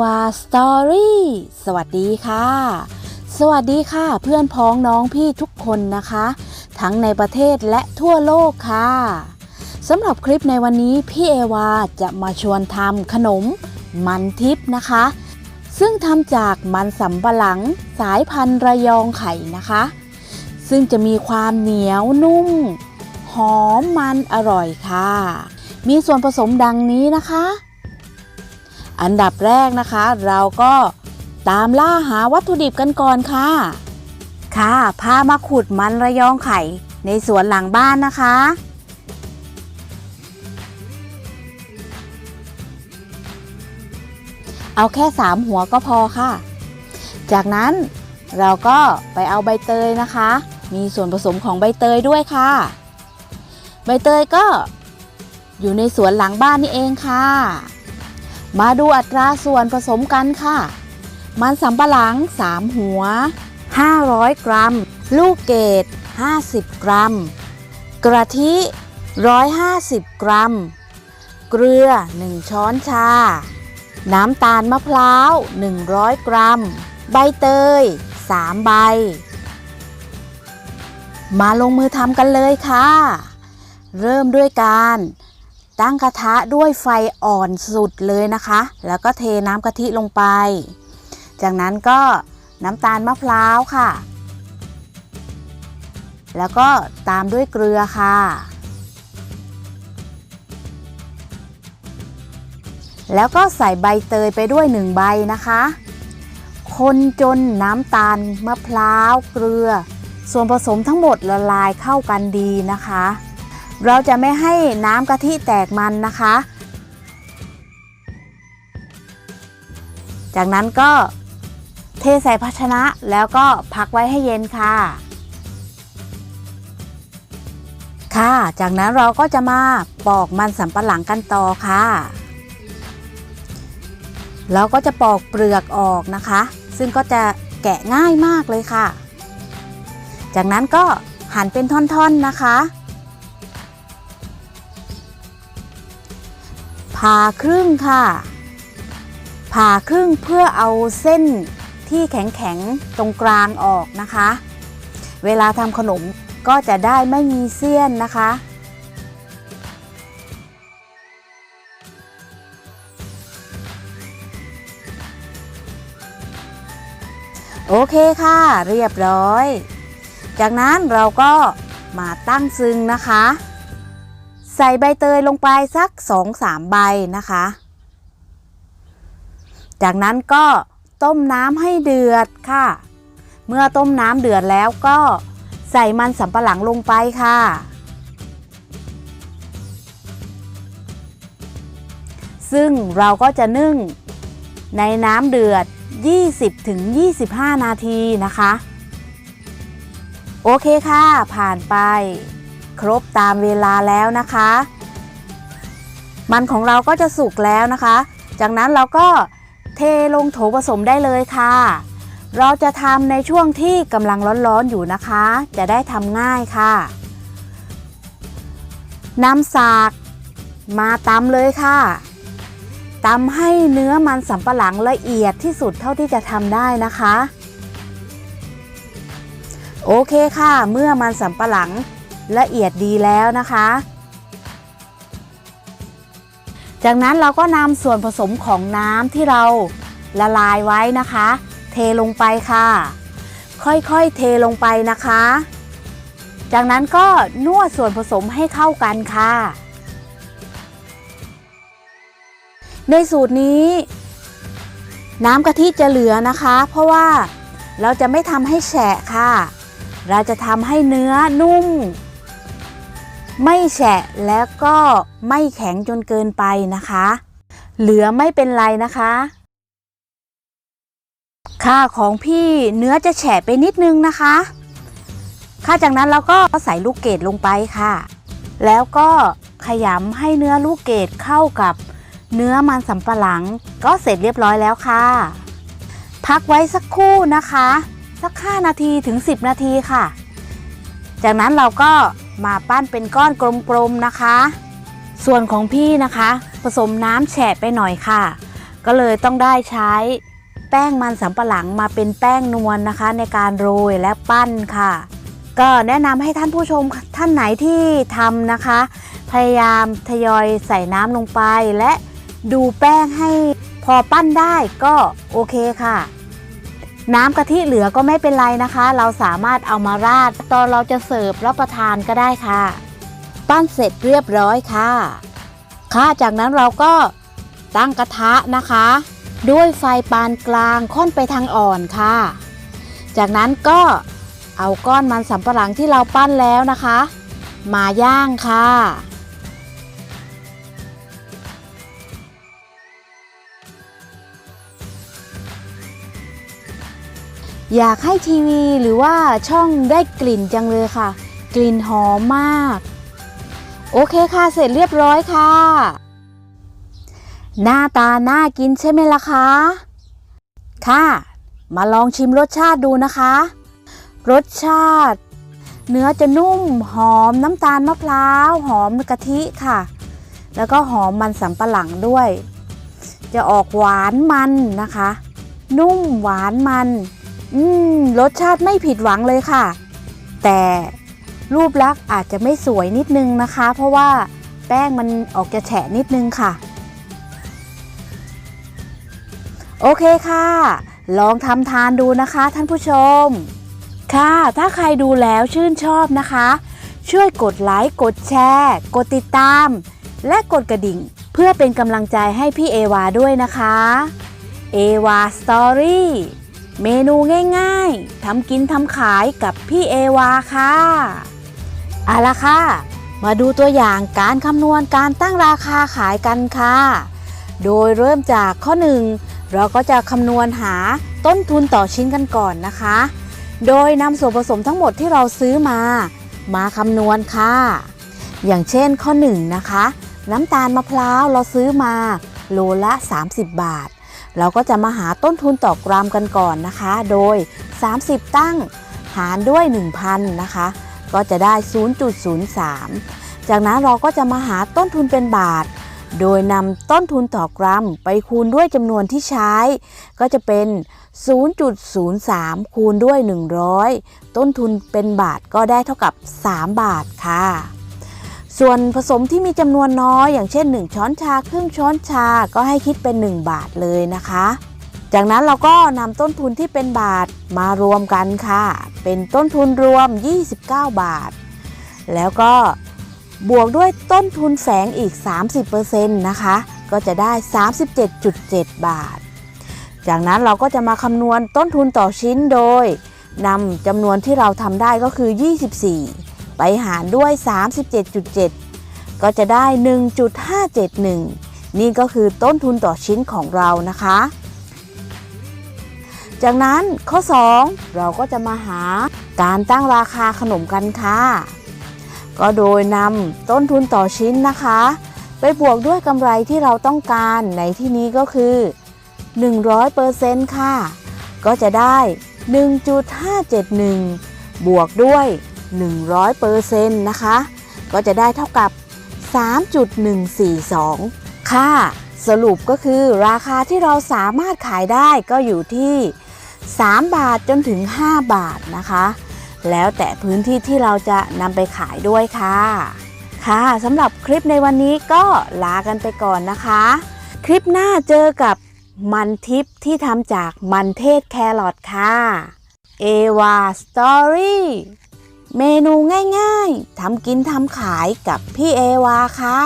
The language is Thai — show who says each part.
Speaker 1: วาสตอรี่สวัสดีค่ะ สวัสดีค่ะ เพื่อนพ้องน้องพี่ทุกคนนะคะ ทั้งในประเทศและทั่วโลกค่ะสำหรับคลิปในวันนี้พี่เอวาจะมาชวนทำขนมมันทิพย์นะคะ ซึ่งทำจากมันสำปะหลังสายพันธุ์ระยองไข่นะคะ ซึ่งจะมีความเหนียวนุ่ม หอมมันอร่อยค่ะ มีส่วนผสมดังนี้นะคะ อันดับแรกนะคะ เราก็ตามล่าหาวัตถุดิบกันก่อนค่ะ ค่ะพามาขุดมันระยองไข่ในสวนหลังบ้านนะคะ เอาแค่สามหัวก็พอค่ะ จากนั้นเราก็ไปเอาใบเตยนะคะ มีส่วนผสมของใบเตยด้วยค่ะ ใบเตยก็อยู่ในสวนหลังบ้านนี่เองค่ะ มาดูอัตราส่วนผสมกันค่ะ มันสำปะหลัง 3 หัว 500 กรัม ลูกเกด50 กรัม กระทิ 150 กรัม เกลือ 1 ช้อนชา น้ำตาลมะพร้าว 100 กรัม ใบเตย 3 ใบ มาลงมือทำกันเลยค่ะ เริ่มด้วยการ ตั้งกระทะด้วยไฟอ่อนสุดเลยนะคะ แล้วก็เทน้ำกะทิลงไป จากนั้นก็น้ำตาลมะพร้าวค่ะ แล้วก็ตามด้วยเกลือค่ะ แล้วก็ใส่ใบเตยไปด้วยหนึ่งใบนะคะ คนจนน้ำตาลมะพร้าวเกลือ ส่วนผสมทั้งหมดละลายเข้ากันดีนะคะ เราจะไม่ให้น้ำกะทิแตกมันนะคะ จากนั้นก็เทใส่ภาชนะแล้วก็พักไว้ให้เย็นค่ะ ค่ะ จากนั้นเราก็จะมาปอกมันสำปะหลังกันต่อค่ะ เราก็จะปอกเปลือกออกนะคะ ซึ่งก็จะแกะง่ายมากเลยค่ะ จากนั้นก็หั่นเป็นท่อนๆนะคะ ผ่าครึ่งค่ะ ผ่าครึ่งเพื่อเอาเส้นที่แข็งๆตรงกลางออกนะคะ เวลาทำขนมก็จะได้ไม่มีเสี้ยนนะคะ โอเคค่ะ เรียบร้อย จากนั้นเราก็มาตั้งซึ้งนะคะ ใส่ใบเตยลงไปสัก2-3ใบนะคะ จากนั้นก็ต้มน้ำให้เดือดค่ะ เมื่อต้มน้ำเดือดแล้วก็ใส่มันสำปะหลังลงไปค่ะ ซึ่งเราก็จะนึ่งในน้ำเดือด 20-25 นาทีนะคะ โอเคค่ะ ผ่านไป ครบตามเวลาแล้วนะคะ มันของเราก็จะสุกแล้วนะคะ จากนั้นเราก็เทลงโถผสมได้เลยค่ะ เราจะทำในช่วงที่กำลังร้อนๆอยู่นะคะ จะได้ทำง่ายค่ะนำสากมาตำเลยค่ะตำให้เนื้อมันสำปะหลังละเอียดที่สุดเท่าที่จะทำได้นะคะ โอเคค่ะ เมื่อมันสำปะหลัง ละเอียดดีแล้วนะคะ จากนั้นเราก็นำส่วนผสมของน้ำที่เราละลายไว้นะคะ เทลงไปค่ะ ค่อยๆเทลงไปนะคะ จากนั้นก็นวดส่วนผสมให้เข้ากันค่ะ ในสูตรนี้ น้ำกะทิจะเหลือนะคะ เพราะว่าเราจะไม่ทำให้แฉะค่ะ เราจะทำให้เนื้อนุ่ม ไม่แฉะแล้วก็ไม่แข็งจนเกินไปนะคะ เหลือไม่เป็นไรนะคะ ค่าของพี่เนื้อจะแฉะไปนิดนึงนะคะ ค่าจากนั้นเราก็ใส่ลูกเกดลงไปค่ะ แล้วก็ขยำให้เนื้อลูกเกดเข้ากับเนื้อมันสำปะหลัง ก็เสร็จเรียบร้อยแล้วค่ะ พักไว้สักครู่นะคะ สัก 5 นาทีถึง 10 นาทีค่ะ จากนั้นเราก็ มาปั้นเป็นก้อนกลมๆนะคะ ส่วนของพี่นะคะ ผสมน้ำแฉะไปหน่อยค่ะ ก็เลยต้องได้ใช้แป้งมันสำปะหลังมาเป็นแป้งนวลนะคะ ในการโรยและปั้นค่ะ ก็แนะนำให้ท่านผู้ชมท่านไหนที่ทำนะคะ พยายามทยอยใส่น้ำลงไปและดูแป้งให้พอปั้นได้ก็โอเคค่ะ น้ำกะทิเหลือก็ไม่เป็นไรนะคะ เราสามารถเอามาราด ตอนเราจะเสิร์ฟรับประทานก็ได้ค่ะ ปั้นเสร็จเรียบร้อยค่ะ ค่ะ จากนั้นเราก็ตั้งกระทะนะคะ ด้วยไฟปานกลางค่อนไปทางอ่อนค่ะ จากนั้นก็เอาก้อนมันสำปะหลังที่เราปั้นแล้วนะคะ มาย่างค่ะ อยากให้ทีวีหรือว่าช่องได้กลิ่นจังเลยค่ะ กลิ่นหอมมาก โอเคค่ะเสร็จเรียบร้อยค่ะ หน้าตาน่ากินใช่ไหมล่ะคะค่ะ มาลองชิมรสชาติดูนะคะ รสชาติ เนื้อจะนุ่มหอมน้ำตาลมะพร้าวหอมกะทิค่ะ แล้วก็หอมมันสำปะหลังด้วย จะออกหวานมันนะคะ นุ่มหวานมัน อืม รสชาติไม่ผิดหวังเลยค่ะ แต่รูปลักษณ์อาจจะไม่สวยนิดนึงนะคะ เพราะว่าแป้งมันออกจะแฉะนิดนึงค่ะ โอเคค่ะ ลองทำทานดูนะคะท่านผู้ชม ค่ะ ถ้าใครดูแล้วชื่นชอบนะคะ ช่วยกดไลค์กดแชร์ กดติดตาม และกดกระดิ่ง เพื่อเป็นกำลังใจให้พี่เอวาด้วยนะคะเอวาสตอรี่ เมนูง่ายๆ ทำกินทำขายกับพี่เอวาค่ะเอาละค่ะ มาดูตัวอย่างการคำนวณการตั้งราคาขายกันค่ะ โดยเริ่มจากข้อ 1 เราก็จะคำนวณหาต้นทุนต่อชิ้นกันก่อนนะคะ โดยนำส่วนผสมทั้งหมดที่เราซื้อมา มาคำนวณค่ะ อย่างเช่นข้อ 1 นะคะ น้ำตาลมะพร้าวเราซื้อมา โลละ 30 บาท เราก็จะมาหาต้นทุนต่อกรัมกันก่อนนะคะ โดย 30 ตั้งหารด้วย 1,000 นะคะ ก็จะได้ 0.03 จากนั้นเราก็จะมาหาต้นทุนเป็นบาท โดยนำต้นทุนต่อกรัมไปคูณด้วยจำนวนที่ใช้ ก็จะเป็น 0.03 คูณด้วย 100 ต้นทุนเป็นบาทก็ได้เท่ากับ 3 บาทค่ะ ส่วนผสมที่มีจำนวนน้อยอย่างเช่น 1 ช้อนชาครึ่งช้อนชาก็ให้คิดเป็น 1 บาทเลยนะคะ จากนั้นเราก็นำต้นทุนที่เป็นบาทมารวมกันค่ะ เป็นต้นทุนรวม 29 บาท แล้วก็บวกด้วยต้นทุนแฝงอีก 30%นะคะ ก็จะได้ 37.7 บาท จากนั้นเราก็จะมาคำนวณต้นทุนต่อชิ้นโดยนำจำนวนที่เราทำได้ก็คือ 24 ไปหารด้วย 37.7 ก็จะได้ 1.571 นี่ก็คือต้นทุนต่อชิ้นของเรานะคะ จากนั้นข้อ 2 เราก็จะมาหาการตั้งราคาขนมกันค่ะ ก็โดยนำต้นทุนต่อชิ้นนะคะ ไปบวกด้วยกำไรที่เราต้องการในที่นี้ก็คือ 100%ค่ะ ก็จะได้ 1.571 บวกด้วย 100%นะคะ ก็จะได้เท่ากับ 3.142 ค่ะ สรุปก็คือราคาที่เราสามารถขายได้ก็อยู่ที่ 3 บาทจนถึง 5 บาทนะคะ แล้วแต่พื้นที่ที่เราจะนำไปขายด้วยค่ะ ค่ะสำหรับคลิปในวันนี้ก็ลากันไปก่อนนะคะ คลิปหน้าเจอกับมันทิปที่ทำจากมันเทศแครอทค่ะ เอวาสตอรี่ เมนูง่ายๆทำกินทำขายกับพี่เอวาค่ะ